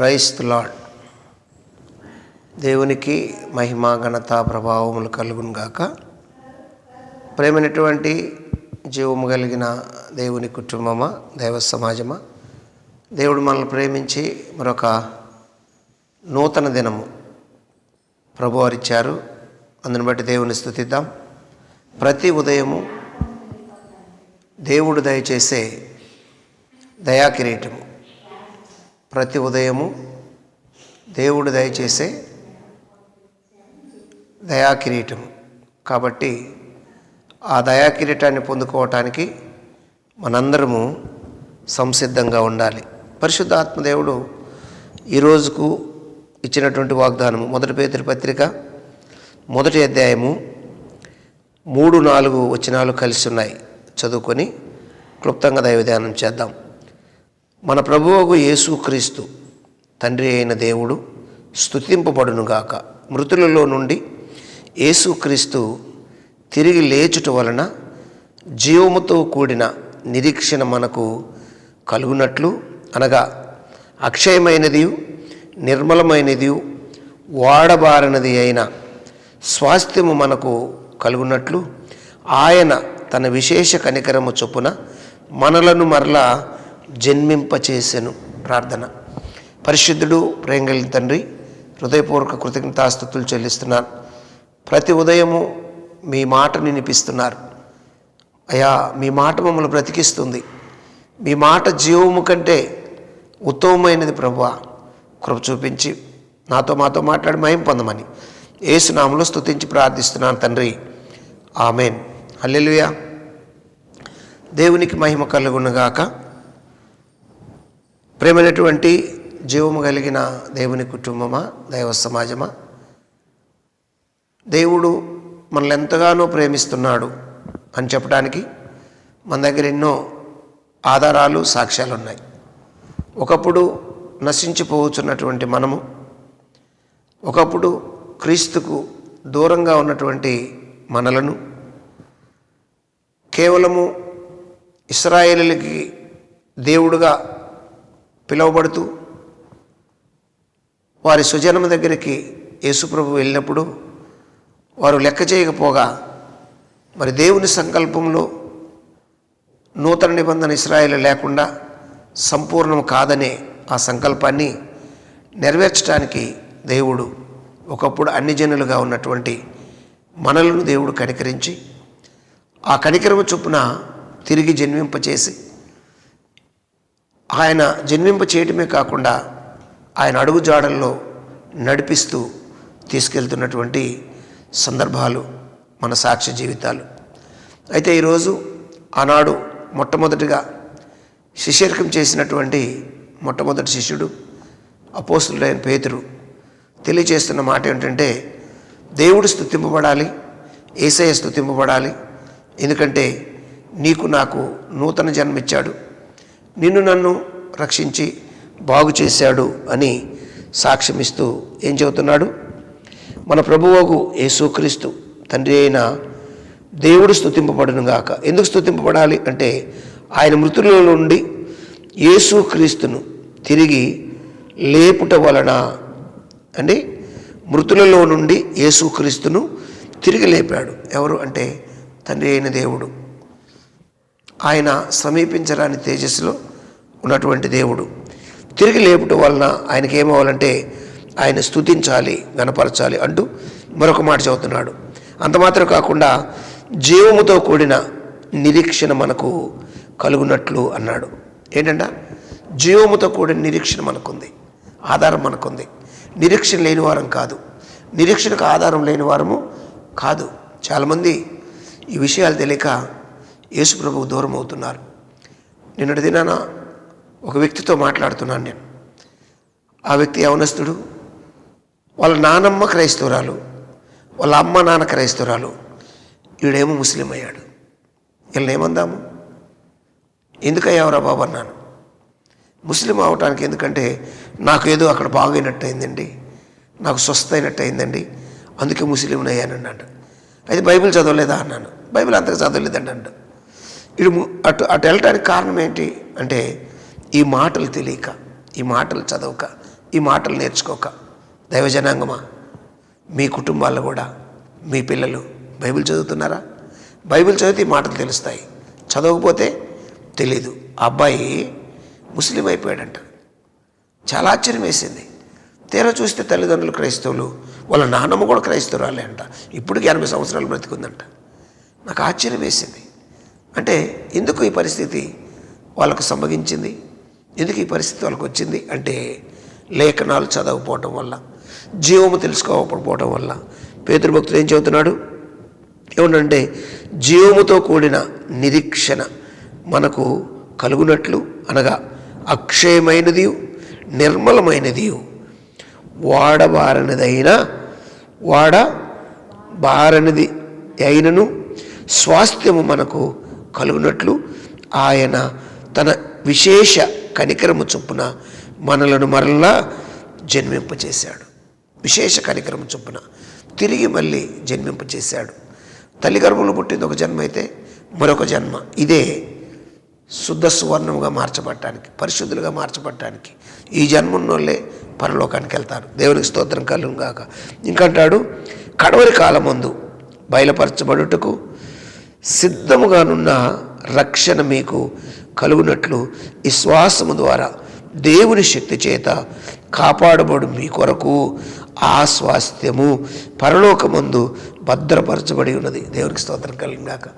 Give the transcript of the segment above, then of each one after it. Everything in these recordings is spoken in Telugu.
క్రైస్త్ లాడ్ దేవునికి మహిమ ఘనత ప్రభావములు కలుగును గాక. ప్రేమైనటువంటి జీవము కలిగిన దేవుని కుటుంబమా దైవ సమాజమా దేవుడు మనల్ని ప్రేమించి మరొక నూతన దినము ప్రభు వారిచ్చారు అందుని బట్టి దేవుని స్థుతిద్దాం. ప్రతి ఉదయము దేవుడు దయచేసే దయాకిరీటము. ప్రతి ఉదయము దేవుడు దయచేసే దయాకిరీటం కాబట్టి ఆ దయాకిరీటాన్ని పొందుకోవటానికి మనందరము సంసిద్ధంగా ఉండాలి. పరిశుద్ధ ఆత్మదేవుడు ఈ రోజుకు ఇచ్చినటువంటి వాగ్దానము మొదటి పేదరి పత్రిక మొదటి అధ్యాయము మూడు నాలుగు వచనాలు కలిసి ఉన్నాయి. చదువుకొని క్లుప్తంగా దైవధ్యానం చేద్దాం. మన ప్రభువుకు యేసుక్రీస్తు తండ్రి అయిన దేవుడు స్థుతింపబడునుగాక మృతులలో నుండి యేసుక్రీస్తు తిరిగి లేచుట వలన జీవముతో కూడిన నిరీక్షణ మనకు కలుగునట్లు అనగా అక్షయమైనది నిర్మలమైనది వాడబారినది అయిన స్వాస్థ్యము మనకు కలుగునట్లు ఆయన తన విశేష కనికరము చొప్పున మనలను మరలా జన్మింపచేసెను ప్రార్థన. పరిశుద్ధుడు ప్రేంగలి తండ్రి హృదయపూర్వక కృతజ్ఞతాస్థుతులు చెల్లిస్తున్నాను. ప్రతి ఉదయము మీ మాట వినిపిస్తున్నారు అయా మీ మాట మమ్మల్ని బ్రతికిస్తుంది. మీ మాట జీవము కంటే ఉత్తమమైనది ప్రభు కృప చూపించి నాతో మాతో మాట్లాడి మయం పొందమని ఏసునామలో స్తుతించి ప్రార్థిస్తున్నాను తండ్రి. ఆమెన్. అల్లెలుయా దేవునికి మహిమ కలుగునుగాక. ప్రేమైనటువంటి జీవము కలిగిన దేవుని కుటుంబమా దైవ సమాజమా? దేవుడు మనల్ని ఎంతగానో ప్రేమిస్తున్నాడు అని చెప్పడానికి మన దగ్గర ఎన్నో ఆధారాలు సాక్ష్యాలు ఉన్నాయి. ఒకప్పుడు నశించిపోవచ్చున్నటువంటి మనము ఒకప్పుడు క్రీస్తుకు దూరంగా ఉన్నటువంటి మనలను కేవలము ఇస్రాయేలులకి దేవుడుగా పిలువబడుతూ వారి సుజనము దగ్గరికి యేసుప్రభు వెళ్ళినప్పుడు వారు లెక్క చేయకపోగా మరి దేవుని సంకల్పంలో నూతన నిబంధన ఇస్రాయేల్ లేకుండా సంపూర్ణం కాదనే ఆ సంకల్పాన్ని నెరవేర్చడానికి దేవుడు ఒకప్పుడు అన్ని జనులుగా ఉన్నటువంటి మనలను దేవుడు కనికరించి ఆ కనికరము చొప్పున తిరిగి జన్మింపచేసి ఆయన జన్మింప చేయటమే కాకుండా ఆయన అడుగు జాడల్లో నడిపిస్తూ తీసుకెళ్తున్నటువంటి సందర్భాలు మన సాక్ష్య జీవితాలు. అయితే ఈరోజు ఆనాడు మొట్టమొదటిగా శిష్యర్కం చేసినటువంటి మొట్టమొదటి శిష్యుడు అపోస్తులైన పేతురు తెలియచేస్తున్న మాట ఏంటంటే దేవుడు స్థుతింపబడాలి ఏసయ స్థుతింపబడాలి ఎందుకంటే నీకు నాకు నూతన జన్మిచ్చాడు. నిన్ను నన్ను రక్షించి బాగు చేశాడు అని సాక్ష్యమిస్తూ ఏం చెబుతున్నాడు? మన ప్రభువకు యేసుక్రీస్తు తండ్రి అయిన దేవుడు స్థుతింపబడును గాక. ఎందుకు స్థుతింపబడాలి అంటే ఆయన మృతుల నుండి యేసుక్రీస్తును తిరిగి లేపుట వలన అండి మృతులలో నుండి యేసుక్రీస్తును తిరిగి లేపాడు. ఎవరు? అంటే తండ్రి అయిన దేవుడు. ఆయన సమీపించరాని తేజస్సులో ఉన్నటువంటి దేవుడు. తిరిగి లేపుట వలన ఆయనకి ఏమవ్వాలంటే ఆయన స్తుతించాలి గనపరచాలి అంటూ మరొక మాట చెబుతున్నాడు. అంత మాత్రం కాకుండా జీవముతో కూడిన నిరీక్షణ మనకు కలుగునట్లు అన్నాడు. ఏంటంట? జీవముతో కూడిన నిరీక్షణ మనకుంది. ఆధారం మనకుంది. నిరీక్షణ లేని వారం కాదు. నిరీక్షణకు ఆధారం లేని వారము కాదు. చాలామంది ఈ విషయాలు తెలియక యేసుప్రభువు దూరం అవుతున్నారు నిన్నటి దినాన ఒక వ్యక్తితో మాట్లాడుతున్నాను నేను. ఆ వ్యక్తి యవనస్తుడు. వాళ్ళ నానమ్మ క్రైస్తవురాలు. వాళ్ళ అమ్మ నాన్న క్రైస్తవురాలు. వీడేమో ముస్లిం అయ్యాడు వీళ్ళని ఏమందాము? ఎందుకయ్యావరా బాబు అన్నాను. ముస్లిం అవటానికి ఎందుకంటే నాకు ఏదో అక్కడ బాగైనట్టు అయిందండి నాకు స్వస్థ అయినట్టు అయిందండి అందుకే ముస్లిం అయ్యానన్నాడు అయితే బైబిల్ చదవలేదా అన్నాను. బైబిల్ అంతగా చదవలేదండి అంట. ఇటు అటు అటు వెళ్ళటానికి కారణం ఏంటి అంటే ఈ మాటలు తెలియక ఈ మాటలు చదవక ఈ మాటలు నేర్చుకోక. దైవజనాంగమా? మీ కుటుంబాల్లో కూడా మీ పిల్లలు బైబిల్ చదువుతున్నారా? బైబిల్ చదివితే ఈ మాటలు తెలుస్తాయి. చదవకపోతే తెలీదు. ఆ అబ్బాయి ముస్లిం అయిపోయాడంట. చాలా ఆశ్చర్యం వేసింది. తీరా చూస్తే తల్లిదండ్రులు క్రైస్తవులు వాళ్ళ నాన్నమ్మ కూడా క్రైస్తవురాలే అంట. ఇప్పటికి ఎనభై సంవత్సరాలు బ్రతికుందంట. నాకు ఆశ్చర్యం వేసింది. అంటే ఎందుకు ఈ పరిస్థితి వాళ్ళకు సంభవించింది? ఎందుకు ఈ పరిస్థితి వాళ్ళకు వచ్చింది? అంటే లేఖనాలు చదవకపోవటం వల్ల జీవము తెలుసుకోకపోవటం వల్ల. పేతృభక్తులు ఏం చెబుతున్నాడు? ఏమంటే జీవముతో కూడిన నిరీక్షణ మనకు కలుగునట్లు అనగా అక్షయమైనది నిర్మలమైనది. వాడబారనిదైనా వాడ బారనిది అయినను స్వాస్థ్యము మనకు కలుగునట్లు ఆయన తన విశేష కనికరము చొప్పున మనలను మరలా జన్మింపచేశాడు విశేష కనికరము చొప్పున తిరిగి మళ్ళీ జన్మింపచేశాడు తల్లి గర్భంలో పుట్టింది ఒక జన్మ అయితే మరొక జన్మ. ఇదే శుద్ధ సువర్ణముగా మార్చబడటానికి పరిశుద్ధులుగా మార్చబడటానికి ఈ జన్మన్నోళ్ళే పరలోకానికి వెళ్తారు. దేవునికి స్తోత్రం కలుగుగాక ఇంకంటాడు కడవరి కాలమందు బయలుపరచబడుటకు సిద్ధముగానున్న రక్షణ మీకు కలుగునట్లు విశ్వాసము ద్వారా దేవుని శక్తి చేత కాపాడబడు మీ కొరకు ఆ స్వాస్థ్యము పరలోకమందు భద్రపరచబడి ఉన్నది. దేవునికి స్తోత్రం కలిగాక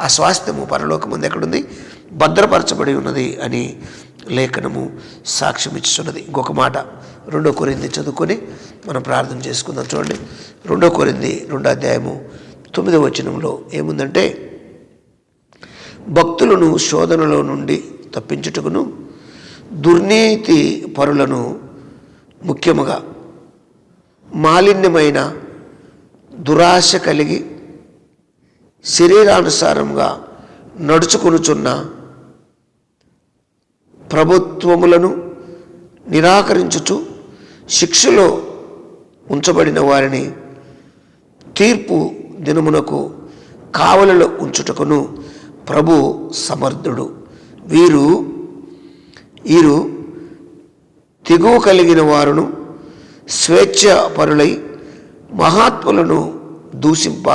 ఆ స్వాస్థ్యము పరలోకమందు ఎక్కడుంది? భద్రపరచబడి ఉన్నది అని లేఖనము సాక్ష్యం ఇచ్చున్నది ఇంకొక మాట రెండో కొరింది చదువుకొని మనం ప్రార్థన చేసుకుందాం. చూడండి. రెండో కొరింది రెండో అధ్యాయము తొమ్మిదో వచనంలో ఏముందంటే భక్తులను శోధనలో నుండి తప్పించుటకును దుర్నీతి పరులను ముఖ్యముగా మాలిన్యమైన దురాశ కలిగి శరీరానుసారంగా నడుచుకొనుచున్న ప్రభుత్వములను నిరాకరించుచు శిక్షలో ఉంచబడిన వారిని తీర్పు దినమునకు కావలలో ఉంచుటకును ప్రభు సమర్థుడు. వీరు వీరు తెగువ కలిగిన వారును స్వేచ్ఛ పరులై మహాత్ములను దూషింప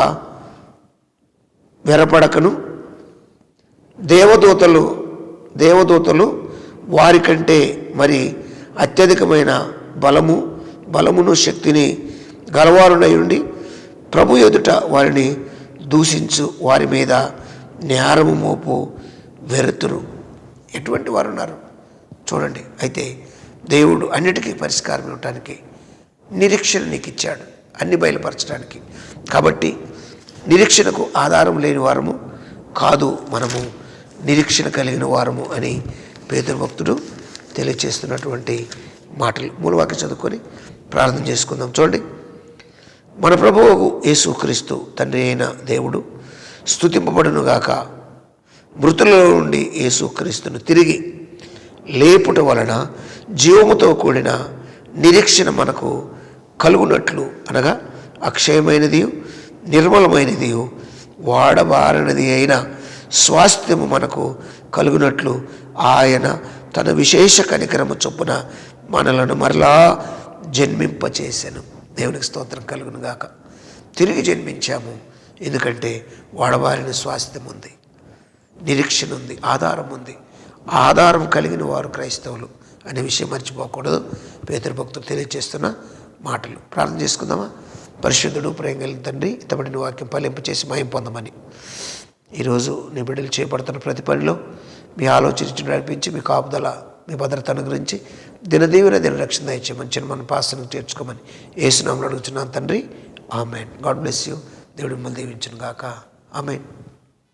వెరపడకను. దేవదూతలు దేవదూతలు వారికంటే మరి అత్యధికమైన బలము బలమును శక్తిని గలవారునై ఉండి ప్రభు ఎదుట వారిని దూషించు వారి మీద నేరము మోపు వెరుతురు. ఎటువంటి వారు ఉన్నారు చూడండి. అయితే దేవుడు అన్నిటికీ పరిష్కారం ఇవ్వటానికి నిరీక్షణ నీకు ఇచ్చాడు అన్ని బయలుపరచడానికి. కాబట్టి నిరీక్షణకు ఆధారం లేని వారము కాదు మనము. నిరీక్షణ కలిగిన వారము అని పేదభక్తుడు తెలియచేస్తున్నటువంటి మాటలు. మూలవాక్య చదువుకొని ప్రార్థన చేసుకుందాం. చూడండి. మన ప్రభువు యేసుక్రీస్తు తండ్రి అయిన దేవుడు స్థుతింపబడునుగాక. మృతులలో నుండి యేసుక్రీస్తును తిరిగి లేపుట వలన జీవముతో కూడిన నిరీక్షణ మనకు కలుగునట్లు అనగా అక్షయమైనది నిర్మలమైనది వాడబారనిది అయిన స్వాస్థ్యము మనకు కలుగునట్లు ఆయన తన విశేష కనికరము చొప్పున మనలను మరలా జన్మింపచేశాను దేవునికి స్తోత్రం కలుగును గాక తిరిగి జన్మించాము. ఎందుకంటే వాడవారిని స్వాస్థ్యం ఉంది నిరీక్షణ ఉంది ఆధారం ఉంది. ఆధారం కలిగిన వారు క్రైస్తవులు అనే విషయం మర్చిపోకూడదు. పేతృభక్తులు తెలియజేస్తున్న మాటలు. ప్రార్థన చేసుకుందామా? పరిశుద్ధుడు ప్రేమ తండ్రి ఇతబడిన వాక్యం ఫలింపు చేసి మయం పొందమని. ఈరోజు నీ బిడ్డలు చేపడుతున్న ప్రతి పనిలో మీ ఆలోచించి నడిపించి మీ కాపుదల మీ భద్రత అనుగ్రహించి దినదీవిన దిన రక్షణ దయచేయమని చిన్న మన పాసనకు చేర్చుకోమని ఏసునామలు అడుగుతున్నాను తండ్రి. ఆమెన్. God bless you. దేవుడు మిమ్మల్ని దీవించును గాక ఆమె